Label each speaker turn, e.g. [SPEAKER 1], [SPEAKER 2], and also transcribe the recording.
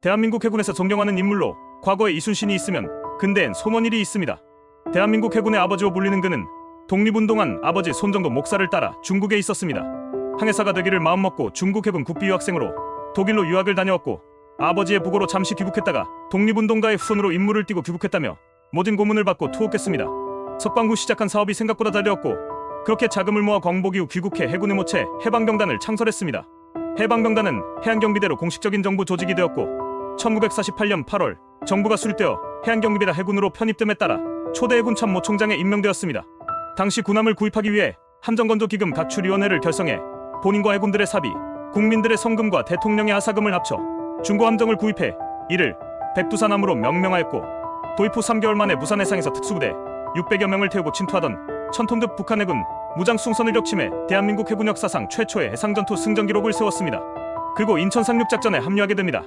[SPEAKER 1] 대한민국 해군에서 존경하는 인물로 과거에 이순신이 있으면 근대엔 손원일이 있습니다. 대한민국 해군의 아버지로 불리는 그는 독립운동한 아버지 손정도 목사를 따라 중국에 있었습니다. 항해사가 되기를 마음먹고 중국 해군 국비 유학생으로 독일로 유학을 다녀왔고 아버지의 부고로 잠시 귀국했다가 독립운동가의 후손으로 임무를 띠고 귀국했다며 모진 고문을 받고 투옥했습니다. 석방 후 시작한 사업이 생각보다 잘 되었고 그렇게 자금을 모아 광복 이후 귀국해 해군에 모채 해방병단을 창설했습니다. 해방병단은 해안경비대로 공식적인 정부 조직이 되었고 1948년 8월 정부가 수립되어 해안경비대 해군으로 편입됨에 따라 초대 해군 참모 총장에 임명되었습니다. 당시 군함을 구입하기 위해 함정건조기금 가출위원회를 결성해 본인과 해군들의 사비, 국민들의 성금과 대통령의 하사금을 합쳐 중고함정을 구입해 이를 백두산함으로 명명하였고 도입 후 3개월 만에 부산 해상에서 특수부대 600여 명을 태우고 침투하던 천톤급 북한 해군 무장숭선을 격침해 대한민국 해군 역사상 최초의 해상전투 승전 기록을 세웠습니다. 그리고 인천 상륙작전에 합류하게 됩니다.